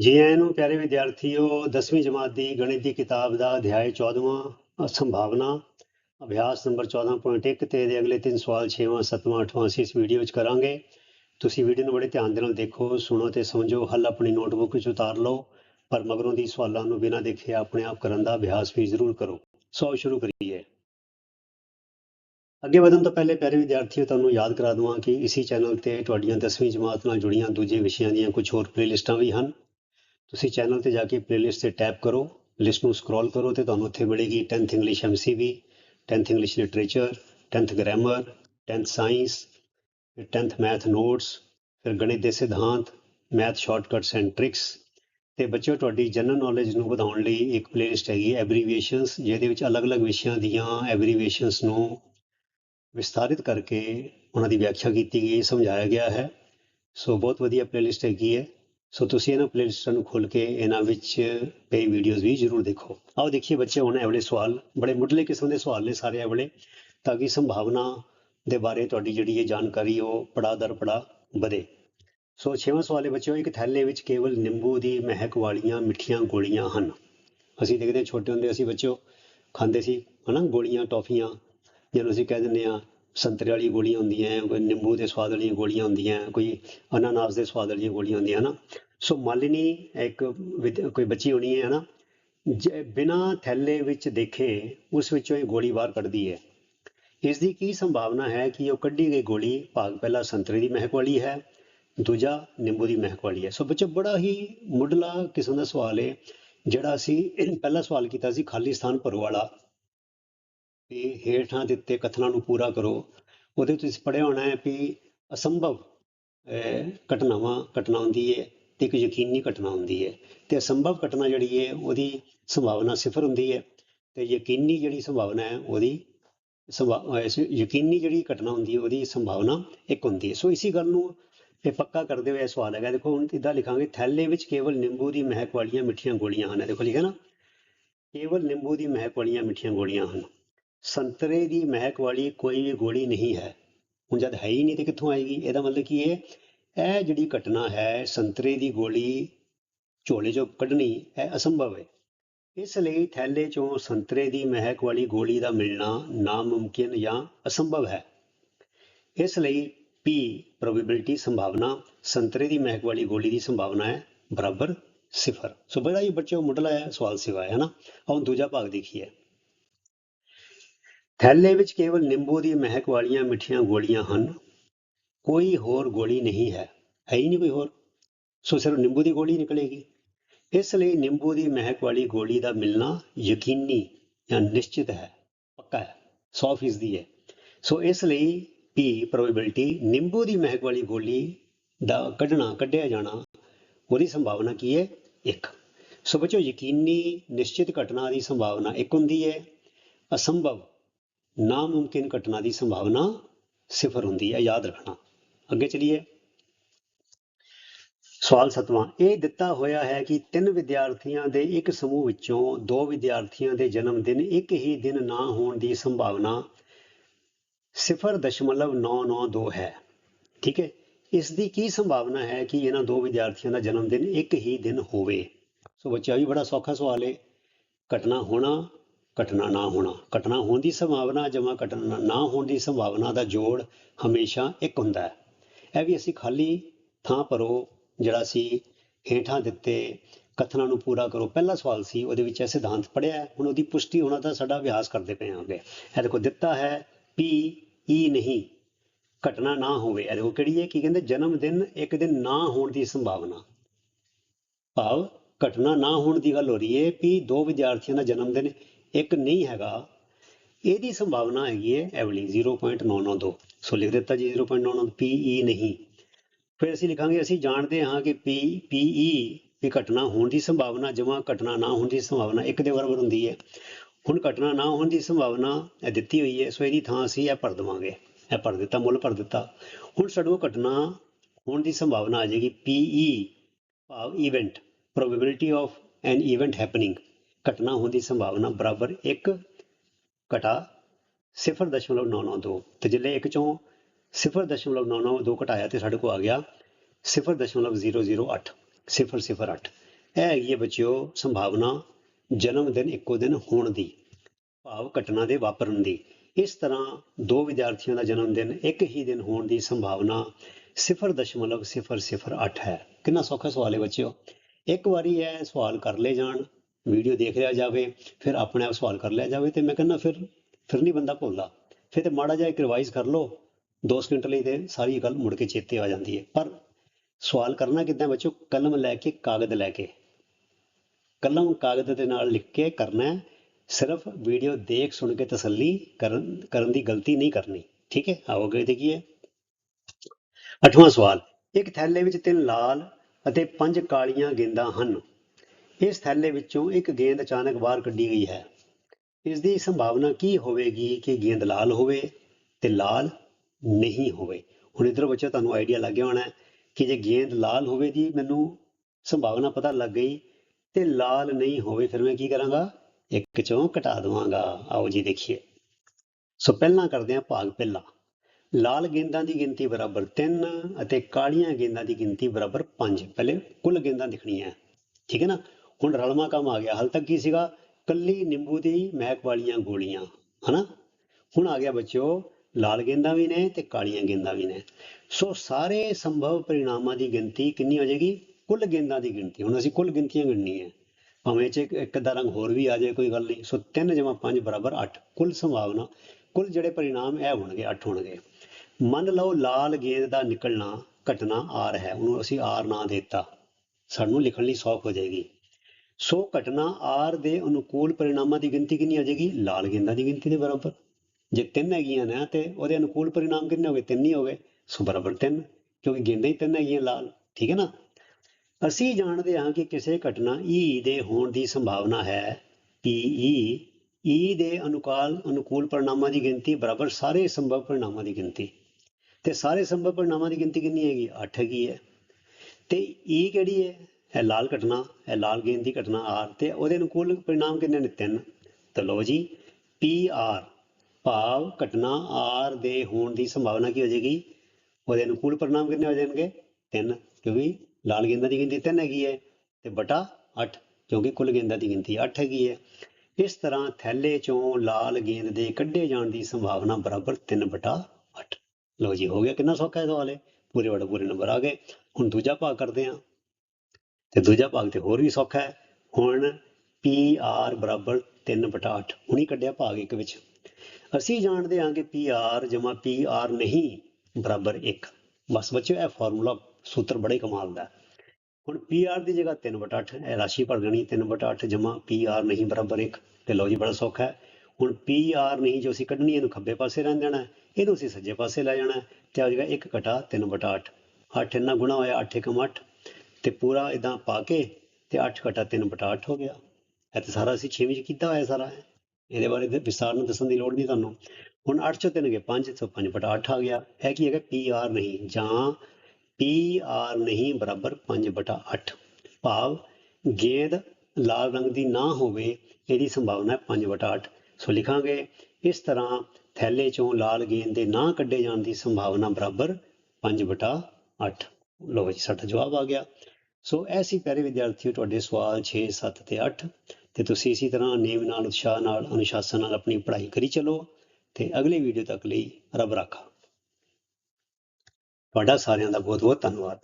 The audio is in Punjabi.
ਜੀ ਆਇਆਂ ਨੂੰ ਪਿਆਰੇ ਵਿਦਿਆਰਥੀਓ 10ਵੀਂ ਜਮਾਤ ਦੀ ਗਣਿਤ ਦੀ ਕਿਤਾਬ ਦਾ ਅਧਿਆਇ 14ਵਾਂ ਸੰਭਾਵਨਾ, ਅਭਿਆਸ ਨੰਬਰ 14.1 ਤੇ ਇਹਦੇ ਅਗਲੇ ਤਿੰਨ ਸਵਾਲ 6ਵਾਂ 7ਵਾਂ 8ਵਾਂ ਅਸੀਂ ਇਸ ਵੀਡੀਓ ਵਿੱਚ ਕਰਾਂਗੇ। ਤੁਸੀਂ ਵੀਡੀਓ ਨੂੰ ਬੜੇ ਧਿਆਨ ਦੇ ਨਾਲ ਦੇਖੋ, ਸੁਣੋ ਤੇ ਸਮਝੋ, ਹੱਲ ਆਪਣੀ ਨੋਟਬੁੱਕ ਵਿੱਚ ਉਤਾਰ ਲਓ, ਪਰ ਮਗਰੋਂ ਦੀ ਸਵਾਲਾਂ ਨੂੰ ਬਿਨਾਂ ਦੇਖੇ ਆਪਣੇ ਆਪ ਕਰਨ ਦਾ ਅਭਿਆਸ ਵੀ ਜ਼ਰੂਰ ਕਰੋ। ਸੋ ਸ਼ੁਰੂ ਕਰੀਏ। ਅੱਗੇ ਵਧਣ ਤੋਂ ਪਹਿਲੇ ਪਿਆਰੇ ਵਿਦਿਆਰਥੀਓ, ਤੁਹਾਨੂੰ ਯਾਦ ਕਰਾ ਦਵਾਂ ਕਿ ਇਸੇ ਚੈਨਲ ਤੇ ਤੁਹਾਡੀਆਂ 10ਵੀਂ ਜਮਾਤ ਨਾਲ ਜੁੜੀਆਂ ਦੂਜੇ ਵਿਸ਼ਿਆਂ ਦੀਆਂ ਕੁਝ ਹੋਰ ਪਲੇਲਿਸਟਾਂ ਵੀ ਹਨ। ਤੁਸੀਂ ਚੈਨਲ ਤੇ ਜਾ ਕੇ ਪਲੇਲਿਸਟ ਤੇ ਟੈਪ ਕਰੋ ਲਿਸਟ ਨੂੰ ਸਕਰੋਲ ਕਰੋ ਤੇ ਤੁਹਾਨੂੰ ਉੱਥੇ ਮਿਲੇਗੀ 10th English MCV 10th English literature 10th grammar 10th science 10th math notes ਫਿਰ ਗਣਿਤ ਦੇ ਸਿਧਾਂਤ ਮੈਥ ਸ਼ਾਰਟਕਟਸ ਐਂਡ ਟ੍ਰਿਕਸ ਤੇ ਬੱਚਿਓ, ਤੁਹਾਡੀ ਜਨਰਲ ਨੌਲੇਜ ਨੂੰ ਵਧਾਉਣ ਲਈ ਇੱਕ ਪਲੇਲਿਸਟ ਹੈਗੀ ਐਬਰੀਵੀਏਸ਼ਨਸ ਜਿਹਦੇ ਵਿੱਚ ਅਲੱਗ-ਅਲੱਗ ਵਿਸ਼ਿਆਂ ਦੀਆਂ ਐਬਰੀਵੀਏਸ਼ਨਸ ਨੂੰ ਵਿਸਥਾਰਿਤ ਕਰਕੇ ਉਹਨਾਂ ਦੀ ਵਿਆਖਿਆ ਕੀਤੀ ਗਈ, ਸਮਝਾਇਆ ਗਿਆ ਹੈ। ਸੋ ਬਹੁਤ ਵਧੀਆ ਪਲੇਲਿਸਟ ਹੈਗੀ ਹੈ। ਸੋ ਤੁਸੀਂ ਇਹਨਾਂ ਪਲੇਲਿਸਟਾਂ ਨੂੰ ਖੋਲ ਕੇ ਇਹਨਾਂ ਵਿੱਚ ਪਈ ਵੀਡੀਓਜ਼ ਵੀ ਜ਼ਰੂਰ ਦੇਖੋ। ਆਓ ਦੇਖੀਏ ਬੱਚੇ, ਹੁਣ ਇਹ ਵਾਲੇ ਸਵਾਲ, ਬੜੇ ਮੁੱਢਲੇ ਕਿਸਮ ਦੇ ਸਵਾਲ ਨੇ ਸਾਰੇ ਇਹ ਵਾਲੇ, ਤਾਂ ਕਿ ਸੰਭਾਵਨਾ ਦੇ ਬਾਰੇ ਤੁਹਾਡੀ ਜਿਹੜੀ ਇਹ ਜਾਣਕਾਰੀ ਉਹ ਪੜਾ ਦਰ ਪੜਾ ਵਧੇ। ਸੋ ਛੇਵਾਂ ਸਵਾਲ ਹੈ ਬੱਚਿਓ, ਇੱਕ ਥੈਲੇ ਵਿੱਚ ਕੇਵਲ ਨਿੰਬੂ ਦੀ ਮਹਿਕ ਵਾਲੀਆਂ ਮਿੱਠੀਆਂ ਗੋਲੀਆਂ ਹਨ। ਅਸੀਂ ਦੇਖਦੇ ਹਾਂ, ਛੋਟੇ ਹੁੰਦੇ ਅਸੀਂ ਬੱਚਿਓ ਖਾਂਦੇ ਸੀ, ਹਨਾ, ਗੋਲੀਆਂ, ਟੌਫੀਆਂ ਜਿਹਨੂੰ ਅਸੀਂ ਕਹਿ ਦਿੰਦੇ ਆ ਸੰਤਰੇ ਵਾਲੀ ਗੋਲੀਆਂ ਹੁੰਦੀਆਂ, ਕੋਈ ਨਿੰਬੂ ਦੇ ਸਵਾਦ ਵਾਲੀਆਂ ਗੋਲੀਆਂ ਹੁੰਦੀਆਂ, ਕੋਈ ਅਨਾਨਾਸ ਦੇ ਸਵਾਦ ਵਾਲੀਆਂ ਗੋਲੀਆਂ ਹੁੰਦੀਆਂ, ਹਨਾ। ਸੋ ਮਾਲਿਨੀ ਇੱਕ ਵਿਦ- ਕੋਈ ਬੱਚੀ ਹੋਣੀ ਹੈ ਨਾ ਜੇ ਬਿਨਾ ਥੈਲੇ ਵਿੱਚ ਦੇਖੇ ਉਸ ਵਿੱਚੋਂ ਇਹ ਗੋਲੀ ਬਾਹਰ ਕੱਢਦੀ ਹੈ। ਇਸ ਦੀ ਕੀ ਸੰਭਾਵਨਾ ਹੈ ਕਿ ਉਹ ਕੱਢੀ ਗਈ ਗੋਲੀ ਭਾਗ ਪਹਿਲਾ ਸੰਤਰੇ ਦੀ ਮਹਿਕ ਵਾਲੀ ਹੈ, ਦੂਜਾ ਨਿੰਬੂ ਦੀ ਮਹਿਕ ਵਾਲੀ ਹੈ। ਸੋ ਬੱਚੋ, ਬੜਾ ਹੀ ਮੁੱਢਲਾ ਕਿਸਮ ਦਾ ਸਵਾਲ ਹੈ, ਜਿਹੜਾ ਅਸੀਂ ਪਹਿਲਾ ਸਵਾਲ ਕੀਤਾ ਸੀ, ਖਾਲੀ ਸਥਾਨ ਭਰੋ ਵਾਲਾ। ਵੀ ਹੇਠਾਂ ਦਿੱਤੇ ਕਥਨਾਂ ਨੂੰ ਪੂਰਾ ਕਰੋ। ਉਹਦੇ ਤੁਸੀਂ ਪੜ੍ਹਿਆ ਹੋਣਾ ਹੈ ਵੀ ਅਸੰਭਵ ਘਟਨਾਵਾਂ, ਘਟਨਾ ਹੁੰਦੀ ਹੈ। ਤੇ ਇੱਕ ਯਕੀਨੀ ਘਟਨਾ ਹੁੰਦੀ ਹੈ ਤੇ ਅਸੰਭਵ ਘਟਨਾ ਜਿਹੜੀ ਹੈ ਉਹਦੀ ਸੰਭਾਵਨਾ ਸਿਫਰ ਹੁੰਦੀ ਹੈ ਤੇ ਯਕੀਨੀ ਜਿਹੜੀ ਸੰਭਾਵਨਾ ਹੈ ਉਹਦੀ ਸੰਭਾ- ਯਕੀਨੀ ਜਿਹੜੀ ਘਟਨਾ ਹੁੰਦੀ ਹੈ ਉਹਦੀ ਸੰਭਾਵਨਾ ਇੱਕ ਹੁੰਦੀ ਹੈ। ਸੋ ਇਸੇ ਗੱਲ ਨੂੰ ਇਹ ਪੱਕਾ ਕਰਦੇ ਹੋਏ ਇਹ ਸਵਾਲ ਹੈਗਾ। ਦੇਖੋ ਹੁਣ ਇਦਾਂ ਲਿਖਾਂਗੇ, ਥੈਲੇ ਵਿੱਚ ਕੇਵਲ ਨਿੰਬੂ ਦੀ ਮਹਿਕ ਵਾਲੀਆਂ ਮਿੱਠੀਆਂ ਗੋਲੀਆਂ ਹਨ। ਦੇਖੋ ਲਿਖਿਆ ਨਾ, ਕੇਵਲ ਨਿੰਬੂ ਦੀ ਮਹਿਕ ਵਾਲੀਆਂ ਮਿੱਠੀਆਂ ਗੋਲੀਆਂ ਹਨ। ਸੰਤਰੇ ਦੀ ਮਹਿਕ ਵਾਲੀ ਕੋਈ ਵੀ ਗੋਲੀ ਨਹੀਂ ਹੈ। ਹੁਣ ਜਦ ਹੈ ਹੀ ਨਹੀਂ ਤੇ ਕਿੱਥੋਂ ਆਏਗੀ? ਇਹਦਾ ਮਤਲਬ ਕੀ ਹੈ? ਇਹ ਜਿਹੜੀ ਘਟਨਾ ਹੈ, ਸੰਤਰੇ ਦੀ ਗੋਲੀ ਝੋਲੇ ਚੋਂ ਕੱਢਣੀ ਇਹ ਅਸੰਭਵ ਹੈ। ਇਸ ਲਈ ਥੈਲੇ ਚੋਂ ਸੰਤਰੇ ਦੀ ਮਹਿਕ ਵਾਲੀ ਗੋਲੀ ਦਾ ਮਿਲਣਾ ਨਾਮੁਮਕਿਨ ਜਾਂ ਅਸੰਭਵ ਹੈ। ਇਸ ਲਈ P ਪ੍ਰੋਬੇਬਿਲਿਟੀ ਸੰਭਾਵਨਾ, ਸੰਤਰੇ ਦੀ ਮਹਿਕ ਵਾਲੀ ਗੋਲੀ ਦੀ ਸੰਭਾਵਨਾ ਹੈ ਬਰਾਬਰ ਸਿਫਰ। ਸੋ ਬੜਾ ਹੀ ਬੱਚਿਓ ਮੁੱਢਲਾ ਹੈ ਸਵਾਲ ਸਿਵਾ ਹੈ ਨਾ ਹੁਣ ਦੂਜਾ ਭਾਗ ਦੇਖੀਏ। ਥੈਲੇ ਵਿੱਚ ਕੇਵਲ ਨਿੰਬੂ ਦੀ ਮਹਿਕ ਵਾਲੀਆਂ ਮਿੱਠੀਆਂ ਗੋਲੀਆਂ ਹਨ। ਕੋਈ ਹੋਰ ਗੋਲੀ ਨਹੀਂ ਹੈ। ਹੈ ਹੀ ਨਹੀਂ ਕੋਈ ਹੋਰ। ਸੋ ਸਿਰਫ ਨਿੰਬੂ ਦੀ ਗੋਲੀ ਨਿਕਲੇਗੀ। ਇਸ ਲਈ ਨਿੰਬੂ ਦੀ ਮਹਿਕ ਵਾਲੀ ਗੋਲੀ ਦਾ ਮਿਲਣਾ ਯਕੀਨੀ ਜਾਂ ਨਿਸ਼ਚਿਤ ਹੈ, ਪੱਕਾ ਹੈ 100% ਦੀ ਹੈ। ਸੋ ਇਸ ਲਈ P ਪ੍ਰੋਬੇਬਿਲਿਟੀ ਨਿੰਬੂ ਦੀ ਮਹਿਕ ਵਾਲੀ ਗੋਲੀ ਦਾ ਕੱਢਣਾ, ਕੱਢਿਆ ਜਾਣਾ, ਉਹਦੀ ਸੰਭਾਵਨਾ ਕੀ ਹੈ? 1 ਸੋ ਬੱਚੋ ਯਕੀਨੀ ਨਿਸ਼ਚਿਤ ਘਟਨਾ ਦੀ ਸੰਭਾਵਨਾ 1 ਹੁੰਦੀ ਹੈ। ਅਸੰਭਵ ਨਾਮੁਮਕਿਨ ਘਟਨਾ ਦੀ ਸੰਭਾਵਨਾ ਸਿਫਰ ਹੁੰਦੀ ਹੈ। ਯਾਦ ਰੱਖਣਾ। ਅੱਗੇ ਚਲੀਏ। ਸਵਾਲ ਸਤਵਾਂ, ਇਹ ਦਿੱਤਾ ਹੋਇਆ ਹੈ ਕਿ ਤਿੰਨ ਵਿਦਿਆਰਥੀਆਂ ਦੇ ਇੱਕ ਸਮੂਹ ਵਿੱਚੋਂ ਦੋ ਵਿਦਿਆਰਥੀਆਂ ਦੇ ਜਨਮ ਦਿਨ ਇੱਕ ਹੀ ਦਿਨ ਨਾ ਹੋਣ ਦੀ ਸੰਭਾਵਨਾ 0.992 ਹੈ। ਠੀਕ ਹੈ? ਇਸ ਦੀ ਕੀ ਸੰਭਾਵਨਾ ਹੈ ਕਿ ਇਹਨਾਂ ਦੋ ਵਿਦਿਆਰਥੀਆਂ ਦਾ ਜਨਮ ਦਿਨ ਇੱਕ ਹੀ ਦਿਨ ਹੋਵੇ? ਸੋ ਬੱਚਾ ਵੀ ਬੜਾ ਸੌਖਾ ਸਵਾਲ ਹੈ ਘਟਨਾ ਹੋਣਾ, ਘਟਨਾ ਨਾ ਹੋਣਾ। ਘਟਨਾ ਹੋਣ ਦੀ ਸੰਭਾਵਨਾ, ਜਮਾ ਘਟਨਾ ਨਾ ਹੋਣ ਦੀ ਸੰਭਾਵਨਾ ਦਾ ਜੋੜ ਹਮੇਸ਼ਾ ਇੱਕ ਹੁੰਦਾ ਹੈ। ਇਹ ਵੀ ਅਸੀਂ ਖਾਲੀ ਥਾਂ ਭਰੋ ਜਿਹੜਾ ਸੀ ਹੇਠਾਂ ਦਿੱਤੇ ਕਥਨਾਂ ਨੂੰ ਪੂਰਾ ਕਰੋ। ਪਹਿਲਾ ਸਵਾਲ ਸੀ, ਉਹਦੇ ਵਿੱਚ ਇਹ ਸਿਧਾਂਤ ਪੜਿਆ ਹੁਣ ਉਹਦੀ ਪੁਸ਼ਟੀ ਹੋਣਾ ਤਾਂ ਸਾਡਾ ਅਭਿਆਸ ਕਰਦੇ ਪਏ ਆਂਗੇ ਇਹ ਦੇਖੋ, ਦਿੱਤਾ ਹੈ ਪੀ, ਈ ਨਹੀਂ, ਘਟਨਾ ਨਾ ਹੋਵੇ। ਇਹ ਦੇਖੋ ਕਿਹੜੀ ਹੈ, ਕੀ ਕਹਿੰਦੇ, ਜਨਮ ਦਿਨ ਇੱਕ ਦਿਨ ਨਾ ਹੋਣ ਦੀ ਸੰਭਾਵਨਾ। ਭਾਵ ਘਟਨਾ ਨਾ ਹੋਣ ਦੀ ਗੱਲ ਹੋ ਰਹੀ ਹੈ ਕਿ ਦੋ ਵਿਦਿਆਰਥੀਆਂ ਦਾ ਜਨਮ ਦਿਨ ਇੱਕ ਨਹੀਂ ਹੈਗਾ। ਇਹਦੀ ਸੰਭਾਵਨਾ ਹੈਗੀ ਹੈ ਐਵਲੀ 0.992 ਸੋ ਲਿਖ ਦਿੱਤਾ ਜੀ 0.992 ਪੀਈ ਨਹੀਂ। ਫਿਰ ਅਸੀਂ ਲਿਖਾਂਗੇ, ਅਸੀਂ ਜਾਣਦੇ ਹਾਂ ਕਿ ਪੀ ਪੀਈ ਵੀ ਘਟਨਾ ਹੋਣ ਦੀ ਸੰਭਾਵਨਾ, ਜਮਾ ਘਟਨਾ ਨਾ ਹੋਣ ਦੀ ਸੰਭਾਵਨਾ ਇੱਕ ਦੇ ਬਰਾਬਰ ਹੁੰਦੀ ਹੈ। ਹੁਣ ਘਟਨਾ ਨਾ ਹੋਣ ਦੀ ਸੰਭਾਵਨਾ ਇਹ ਦਿੱਤੀ ਹੋਈ ਹੈ, ਸੋ ਇਹਦੀ ਥਾਂ ਅਸੀਂ ਇਹ ਭਰ ਦੇਵਾਂਗੇ। ਇਹ ਭਰ ਦਿੱਤਾ, ਮੁੱਲ ਭਰ ਦਿੱਤਾ। ਹੁਣ ਸਾਡੇ ਕੋਲ ਘਟਨਾ ਹੋਣ ਦੀ ਸੰਭਾਵਨਾ ਆ ਜਾਏਗੀ ਪੀਈ ਭਾਵ event probability of an event happening ਘਟਨਾ ਹੋਣ ਦੀ ਸੰਭਾਵਨਾ ਬਰਾਬਰ 1 ਘਟਾ 0.992 ਤੇ ਜਿਲੇ ਇੱਕ ਚੋਂ 0.992 ਘਟਾਇਆ ਤੇ ਸਾਡੇ ਕੋਲ ਆ ਗਿਆ 0.008 008 ਇਹ ਹੈਗੀ ਹੈ ਬੱਚਿਓ ਸੰਭਾਵਨਾ ਜਨਮ ਦਿਨ ਇੱਕੋ ਦਿਨ ਹੋਣ ਦੀ, ਭਾਵ ਘਟਨਾ ਦੇ ਵਾਪਰਨ ਦੀ। ਇਸ ਤਰ੍ਹਾਂ ਦੋ ਵਿਦਿਆਰਥੀਆਂ ਦਾ ਜਨਮ ਦਿਨ ਇੱਕ ਹੀ ਦਿਨ ਹੋਣ ਦੀ ਸੰਭਾਵਨਾ 0.008 ਹੈ। ਕਿੰਨਾ ਸੌਖਾ ਸਵਾਲ ਹੈ ਬੱਚਿਓ। ਇੱਕ ਵਾਰੀ ਇਹ ਸਵਾਲ ਕਰ ਲਏ ਜਾਣ, ਵੀਡੀਓ ਦੇਖ ਲਿਆ ਜਾਵੇ, ਫਿਰ ਆਪਣੇ ਆਪ ਸਵਾਲ ਕਰ ਲਿਆ ਜਾਵੇ ਤੇ ਮੈਂ ਕਹਿੰਦਾ ਫਿਰ ਫਿਰ ਨਹੀਂ ਬੰਦਾ ਭੁੱਲਦਾ। ਫਿਰ ਤੇ ਮਾੜਾ ਜਿਹਾ ਇੱਕ ਰਿਵਾਈਜ਼ ਕਰ ਲਓ 2 ਸਕਿੰਟ ਲਈ ਤੇ ਸਾਰੀ ਗੱਲ ਮੁੜ ਕੇ ਚੇਤੇ ਆ ਜਾਂਦੀ ਹੈ। ਪਰ ਸਵਾਲ ਕਰਨਾ ਕਿੱਦਾਂ ਬੱਚੋ? ਕਲਮ ਲੈ ਕੇ, ਕਾਗਜ਼ ਲੈ ਕੇ। ਕਲਮ, ਕਾਗਜ਼ ਦੇ ਨਾਲ ਲਿਖ ਕੇ ਕਰਨਾ ਸਿਰਫ ਵੀਡੀਓ ਦੇਖ, ਸੁਣ ਕੇ ਤਸੱਲੀ ਕਰਨ ਕਰਨ ਦੀ ਗਲਤੀ ਨਹੀਂ ਕਰਨੀ। ਠੀਕ ਹੈ? ਆਓ ਅੱਗੇ ਦੇਖੀਏ। ਅਠਵਾਂ ਸਵਾਲ। ਇੱਕ ਥੈਲੇ ਵਿੱਚ ਤਿੰਨ ਲਾਲ ਅਤੇ ਪੰਜ ਕਾਲੀਆਂ ਗੇਂਦਾਂ ਹਨ। ਇਸ ਥੈਲੇ ਵਿੱਚੋਂ ਇੱਕ ਗੇਂਦ ਅਚਾਨਕ ਬਾਹਰ ਕੱਢੀ ਗਈ ਹੈ। ਇਸ ਦੀ ਸੰਭਾਵਨਾ ਕੀ ਹੋਵੇਗੀ ਕਿ ਗੇਂਦ ਲਾਲ ਹੋਵੇ ਤੇ ਲਾਲ ਨਹੀਂ ਹੋਵੇ? ਹੁਣ ਇਧਰ ਬੱਚਾ ਤੁਹਾਨੂੰ ਆਈਡੀਆ ਲੱਗ ਗਿਆ ਹੋਣਾ ਕਿ ਜੇ ਗੇਂਦ ਲਾਲ ਹੋਵੇ ਦੀ ਮੈਨੂੰ ਸੰਭਾਵਨਾ ਪਤਾ ਲੱਗ ਗਈ ਤੇ ਲਾਲ ਨਹੀਂ ਹੋਵੇ, ਫਿਰ ਮੈਂ ਕੀ ਕਰਾਂਗਾ? ਇੱਕ ਚੋਂ ਘਟਾ ਦਵਾਂਗਾ। ਆਓ ਜੀ ਦੇਖੀਏ। ਸੋ ਪਹਿਲਾਂ ਕਰਦੇ ਹਾਂ ਭਾਗ ਪਹਿਲਾ। ਲਾਲ ਗੇਂਦਾਂ ਦੀ ਗਿਣਤੀ ਬਰਾਬਰ 3 ਅਤੇ ਕਾਲੀਆਂ ਗੇਂਦਾਂ ਦੀ ਗਿਣਤੀ ਬਰਾਬਰ 5 ਪਹਿਲੇ ਕੁੱਲ ਗੇਂਦਾਂ ਦਿਖਣੀਆਂ ਠੀਕ ਹੈ ਨਾ? ਹੁਣ ਰਲਮਾ ਕੰਮ ਆ ਗਿਆ। ਹਾਲ ਤੱਕ ਕੀ ਸੀਗਾ? ਕੱਲੀ ਨਿੰਬੂ ਦੀ ਮਹਿਕ ਵਾਲੀਆਂ ਗੋਲੀਆਂ, ਹਨਾ? ਹੁਣ ਆ ਗਿਆ ਬੱਚਿਓ, ਲਾਲ ਗੇਂਦਾਂ ਵੀ ਨੇ ਤੇ ਕਾਲੀਆਂ ਗੇਂਦਾਂ ਵੀ ਨੇ। ਸੋ ਸਾਰੇ ਸੰਭਵ ਪਰਿਣਾਮਾਂ ਦੀ ਗਿਣਤੀ ਕਿੰਨੀ ਹੋ ਜਾਏਗੀ? ਕੁੱਲ ਗੇਂਦਾਂ ਦੀ ਗਿਣਤੀ। ਹੁਣ ਅਸੀਂ ਕੁੱਲ ਗਿਣਤੀਆਂ ਗਿਣਨੀ ਹੈ। ਭਾਵੇਂ ਚ ਇੱਕ ਅੱਧਾ ਰੰਗ ਹੋਰ ਵੀ ਆ ਜਾਏ, ਕੋਈ ਗੱਲ ਨਹੀਂ। ਸੋ 3 ਜਮਾ 5 ਬਰਾਬਰ 8 ਕੁੱਲ ਸੰਭਾਵਨਾ। ਕੁੱਲ ਜਿਹੜੇ ਪਰਿਣਾਮ ਇਹ ਹੋਣਗੇ 8 ਹੋਣਗੇ। ਮੰਨ ਲਓ ਲਾਲ ਗੇਂਦ ਦਾ ਨਿਕਲਣਾ ਘਟਨਾ ਆਰ ਹੈ। ਉਹਨੂੰ ਅਸੀਂ ਆਰ ਨਾਂ ਦੇ ਦਿੱਤਾ। ਸਾਨੂੰ ਲਿਖਣ ਲਈ ਸੌਖ ਹੋ ਜਾਏਗੀ। ਸੋ ਘਟਨਾ R ਦੇ ਅਨੁਕੂਲ ਪਰਿਣਾਮਾਂ ਦੀ ਗਿਣਤੀ ਕਿੰਨੀ ਆ ਜਾਏਗੀ? ਲਾਲ ਗੇਂਦਾਂ ਦੀ ਗਿਣਤੀ ਦੇ ਬਰਾਬਰ। ਜੇ ਤਿੰਨ ਹੈਗੀਆਂ ਨੇ ਤੇ ਉਹਦੇ ਅਨੁਕੂਲ ਪਰਿਣਾਮ ਕਿੰਨੇ ਹੋ ਗਏ? ਤਿੰਨ ਹੀ ਹੋ ਗਏ। ਸੋ ਬਰਾਬਰ ਤਿੰਨ, ਕਿਉਂਕਿ ਗੇਂਦਾਂ ਹੀ ਤਿੰਨ ਹੈਗੀਆਂ ਲਾਲ, ਠੀਕ ਹੈ ਨਾ? ਅਸੀਂ ਜਾਣਦੇ ਹਾਂ ਕਿ ਕਿਸੇ ਘਟਨਾ E ਦੇ ਹੋਣ ਦੀ ਸੰਭਾਵਨਾ ਹੈ। ਕਿ PE E ਦੇ ਅਨੁਕਾਲ, ਅਨੁਕੂਲ ਪਰਿਣਾਮਾਂ ਦੀ ਗਿਣਤੀ, ਬਰਾਬਰ ਸਾਰੇ ਸੰਭਵ ਪਰਿਣਾਮਾਂ ਦੀ ਗਿਣਤੀ। ਤੇ ਸਾਰੇ ਸੰਭਵ ਪਰਿਣਾਮਾਂ ਦੀ ਗਿਣਤੀ ਕਿੰਨੀ ਹੈਗੀ? 8 ਹੈਗੀ ਹੈ। ਤੇ E ਕਿਹੜੀ ਹੈ? ਇਹ ਲਾਲ ਘਟਨਾ, ਇਹ ਲਾਲ ਗੇਂਦ ਦੀ ਘਟਨਾ ਆਰ ਤੇ ਉਹਦੇ ਅਨੁਕੂਲ ਪਰਿਣਾਮ ਕਿੰਨੇ ਨੇ? ਤਿੰਨ। ਤਾਂ ਲਓ ਜੀ, ਪੀ ਆਰ, ਭਾਵ ਘਟਨਾ ਆਰ ਦੇ ਹੋਣ ਦੀ ਸੰਭਾਵਨਾ ਕੀ ਹੋ ਜਾਏਗੀ? ਉਹਦੇ ਅਨੁਕੂਲ ਪਰਿਣਾਮ ਕਿੰਨੇ ਹੋ ਜਾਣਗੇ? ਤਿੰਨ, ਕਿਉਂਕਿ ਲਾਲ ਗੇਂਦਾਂ ਦੀ ਗਿਣਤੀ ਤਿੰਨ ਹੈਗੀ ਹੈ ਤੇ ਬਟਾ 8 ਕਿਉਂਕਿ ਕੁੱਲ ਗੇਂਦਾਂ ਦੀ ਗਿਣਤੀ 8 ਹੈਗੀ ਹੈ। ਇਸ ਤਰ੍ਹਾਂ ਥੈਲੇ ਚੋਂ ਲਾਲ ਗੇਂਦ ਦੇ ਕੱਢੇ ਜਾਣ ਦੀ ਸੰਭਾਵਨਾ ਬਰਾਬਰ 3 ਬਟਾ 8 ਲਓ ਜੀ, ਹੋ ਗਿਆ ਕਿੰਨਾ ਸੌਖਾ ਹੈ ਸਵਾਲ ਇਹ। ਪੂਰੇ ਵੜ ਪੂਰੇ ਨੰਬਰ ਆ ਗਏ। ਹੁਣ ਦੂਜਾ ਭਾਗ ਕਰਦੇ ਹਾਂ। ਤੇ ਦੂਜਾ ਭਾਗ ਤੇ ਹੋਰ ਵੀ ਸੌਖਾ ਹੈ। ਹੁਣ PR ਬਰਾਬਰ 3 ਬਟਾ 8 ਹੁਣੀ ਕੱਢਿਆ ਭਾਗ ਇੱਕ ਵਿੱਚ। ਅਸੀਂ ਜਾਣਦੇ ਹਾਂ ਕਿ PR ਜਮਾ PR ਨਹੀਂ ਬਰਾਬਰ 1 ਬਸ ਬੱਚਿਓ ਇਹ ਫਾਰਮੂਲਾ ਸੂਤਰ ਬੜੇ ਕਮਾਲ ਦਾ ਹੈ। ਹੁਣ PR ਦੀ ਜਗ੍ਹਾ 3 ਬਟਾ 8 ਇਹ ਰਾਸ਼ੀ ਭਰ ਦੇਣੀ 3 ਬਟਾ 8 ਜਮਾ PR ਨਹੀਂ ਬਰਾਬਰ 1 ਤੇ ਲਓ ਜੀ ਬੜਾ ਸੌਖਾ ਹੈ। ਹੁਣ PR ਨਹੀਂ ਜੋ ਅਸੀਂ ਕੱਢਣੀ ਇਹਨੂੰ ਖੱਬੇ ਪਾਸੇ ਰਹਿਣ ਦੇਣਾ ਇਹਨੂੰ ਅਸੀਂ ਸੱਜੇ ਪਾਸੇ ਲੈ ਜਾਣਾ ਹੈ, ਤੇ ਆ ਜਾਏਗਾ 1 ਘਟਾ 3 ਬਟਾ 8 8 ਇੰਨਾ ਗੁਣਾ ਹੋਇਆ 8 ਏਕਮ 8 ਤੇ ਪੂਰਾ ਇਦਾਂ ਪਾ ਕੇ ਤੇ 8 ਘਟਾ 3 ਬਟਾ 8 ਹੋ ਗਿਆ। ਇਹ ਤਾਂ ਸਾਰਾ ਅਸੀਂ 6ਵੀਂ ਚ ਕੀਤਾ ਹੋਇਆ ਸਾਰਾ। ਇਹਦੇ ਬਾਰੇ ਤੇ ਵਿਸਤਾਰ ਨਾਲ ਦੱਸਣ ਦੀ ਲੋੜ ਨਹੀਂ ਤੁਹਾਨੂੰ। ਹੁਣ 8 ਚੋਂ 3 ਗਏ 5 ਤੋਂ 5 ਬਟਾ 8 ਆ ਗਿਆ। ਇਹ ਕੀ ਹੈਗਾ? PR ਨਹੀਂ, ਜਾਂ PR ਨਹੀਂ ਬਰਾਬਰ 5 ਬਟਾ 8 ਭਾਵ ਗੇਂਦ ਲਾਲ ਰੰਗ ਦੀ ਨਾ ਹੋਵੇ, ਇਹਦੀ ਸੰਭਾਵਨਾ ਹੈ 5 ਬਟਾ 8 ਸੋ ਲਿਖਾਂਗੇ, ਇਸ ਤਰ੍ਹਾਂ ਥੈਲੇ ਚੋਂ ਲਾਲ ਗੇਂਦ ਦੇ ਨਾ ਕੱਢੇ ਜਾਣ ਦੀ ਸੰਭਾਵਨਾ ਬਰਾਬਰ 5 ਬਟਾ 8 ਲੋ ਜੀ, ਸਾਡਾ ਜਵਾਬ ਆ ਗਿਆ। ਸੋ ਐਸੀ ਪਿਆਰੇ ਵਿਦਿਆਰਥੀਓ, ਤੁਹਾਡੇ ਸਵਾਲ 6 7 ਤੇ 8 ਤੇ ਤੁਸੀਂ ਇਸੇ ਤਰ੍ਹਾਂ ਨੇਮ ਨਾਲ, ਉਤਸ਼ਾਹ ਨਾਲ, ਅਨੁਸ਼ਾਸਨ ਨਾਲ ਆਪਣੀ ਪੜ੍ਹਾਈ ਕਰੀ ਚੱਲੋ ਤੇ ਅਗਲੀ ਵੀਡੀਓ ਤੱਕ ਲਈ ਰੱਬ ਰਾਖਾ। ਤੁਹਾਡਾ ਸਾਰਿਆਂ ਦਾ ਬਹੁਤ ਬਹੁਤ ਧੰਨਵਾਦ।